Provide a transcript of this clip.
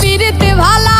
পীরিতে ভালা